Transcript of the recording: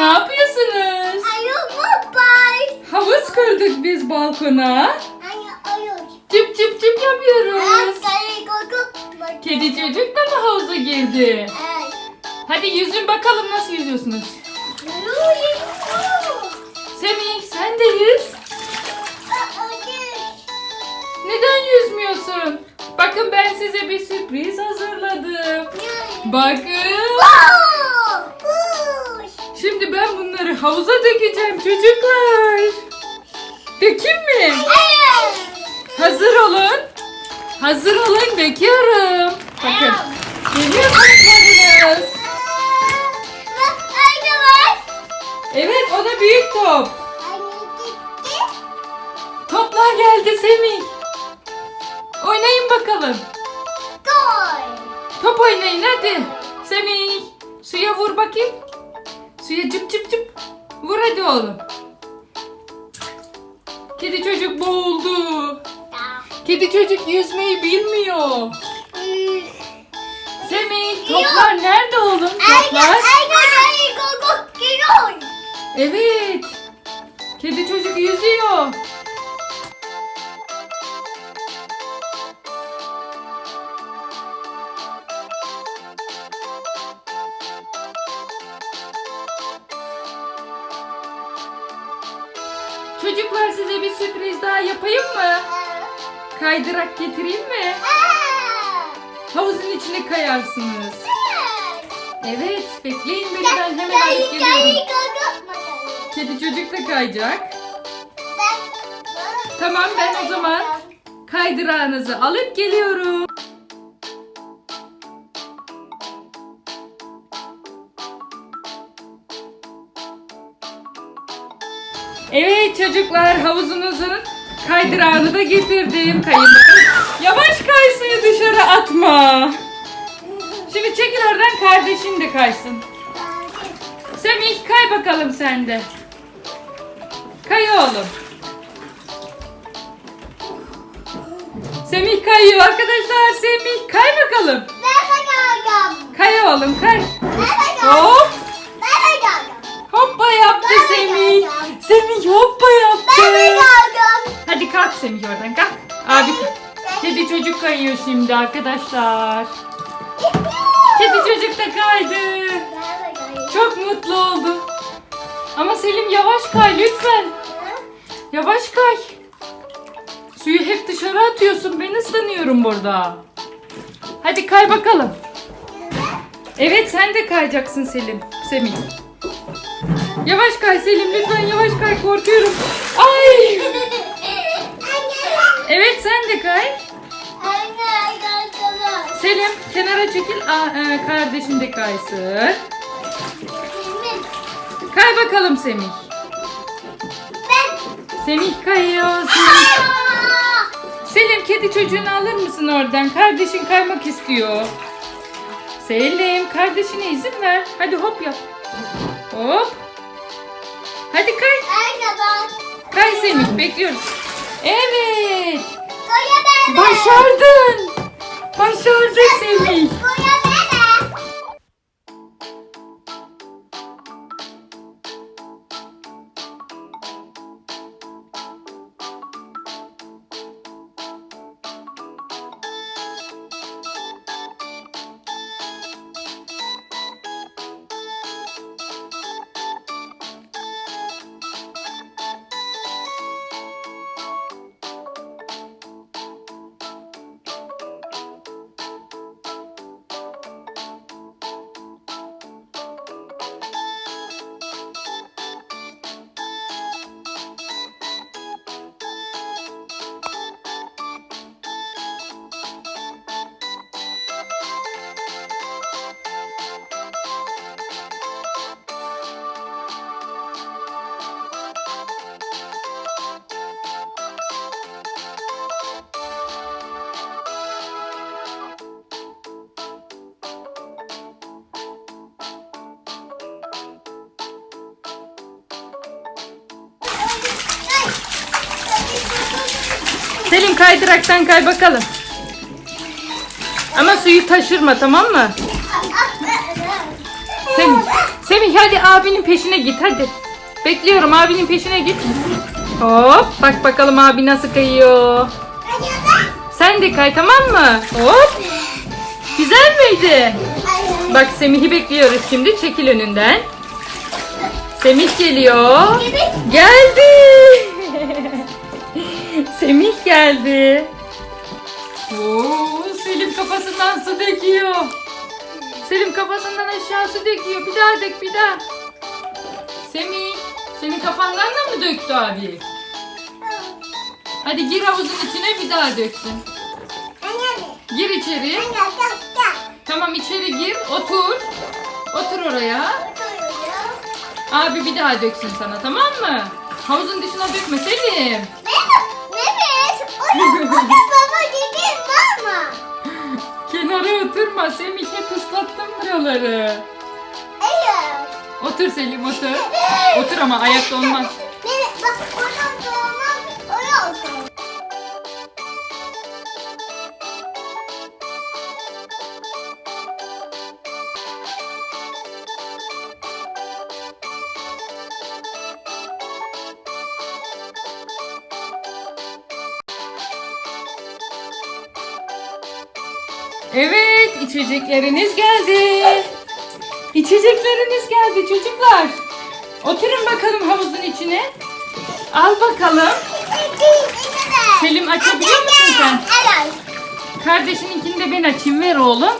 Ne yapıyorsunuz? Ayı babay. Havuz kurduk biz balkona. Ayı. Cıp cıp cıp yapıyoruz. Kedi çocuk da mı havuza girdi? Ay. Hadi yüzün bakalım nasıl yüzüyorsunuz. Semih sen de yüz. Neden yüzmüyorsun? Bakın ben size bir sürpriz hazırladım. Bakın. Havuza dökeceğim çocuklar. Dökeyim mi? Hazır olun. Hazır olun döküyorum. Bakın. Geliyor toplarınız. Evet o da büyük top. Toplar geldi Semih. Oynayın bakalım. Top oynayın hadi. Semih. Suya vur bakayım. Suya cıp cıp cıp. Vur hadi oğlum. Kedi çocuk boğuldu. Kedi çocuk yüzmeyi bilmiyor. Semih toplar nerede oğlum? Toplar. Evet. Kedi çocuk yüzüyor. Çocuklar size bir sürpriz daha yapayım mı? Kaydırak getireyim mi? Havuzun içine kayarsınız. Evet, bekleyin beni ben hemen alıp geliyorum. Kedi çocuk da kayacak. Tamam ben o zaman kaydırağınızı alıp geliyorum. Evet çocuklar havuzunuzun kaydırağını da getirdim. Kayın bakalım. Yavaş kay suyu dışarı atma. Şimdi çekil oradan kardeşin de kaysın. Semih kay bakalım sen de. Kay oğlum. Semih kayıyor arkadaşlar. Semih kay bakalım. Kay oğlum kay. Hop. Hoppa yaptı Semih. Semih hoppa yaptı. Hadi kalk Semih oradan kalk. Abi kedi çocuk kayıyor şimdi arkadaşlar. Kedi çocuk da kaydı. Çok mutlu oldu. Ama Selim yavaş kay lütfen. Yavaş kay. Suyu hep dışarı atıyorsun. Ben ıslanıyorum burada. Hadi kay bakalım. Evet sen de kayacaksın Selim. Semih. Yavaş kay Selim lütfen yavaş kay korkuyorum. Ay! Evet sen de kay. Selim kenara çekil. Aa, e, kardeşin de kaysın. Kay bakalım Semih. Semih kayıyor. Semih. Selim kedi çocuğunu alır mısın oradan? Kardeşin kaymak istiyor. Selim kardeşine izin ver. Hadi hop yap. Hop. Hadi kay. Kay Semih bekliyoruz. Evet. Başardın. Başardın Semih. Selim kaydıraktan kay bakalım. Ama suyu taşırma tamam mı? Semih, Semih hadi abinin peşine git hadi. Bekliyorum abinin peşine git. Hop bak bakalım abi nasıl kayıyor. Sen de kay tamam mı? Hop. Güzel miydi? Bak Semih'i bekliyoruz şimdi. Çekil önünden. Semih geliyor. Geldi. Semih geldi. Oo, Selim kafasından su döküyor. Selim kafasından aşağı su döküyor. Bir daha dök bir daha. Semih senin kafandan da mı döktü abi? Hadi gir havuzun içine bir daha döksün. Gir içeri. Tamam içeri gir. Otur. Otur oraya. Abi bir daha döksün sana tamam mı? Havuzun dışına dökme Selim. Kenara oturma Semih hep ıslattın buraları. Otur Selim otur. Otur ama ayakta olmaz. Evet içecekleriniz geldi. İçecekleriniz geldi çocuklar. Oturun bakalım havuzun içine. Al bakalım. Selim açabiliyor musun sen? Evet. Kardeşininkini de ben açayım ver oğlum.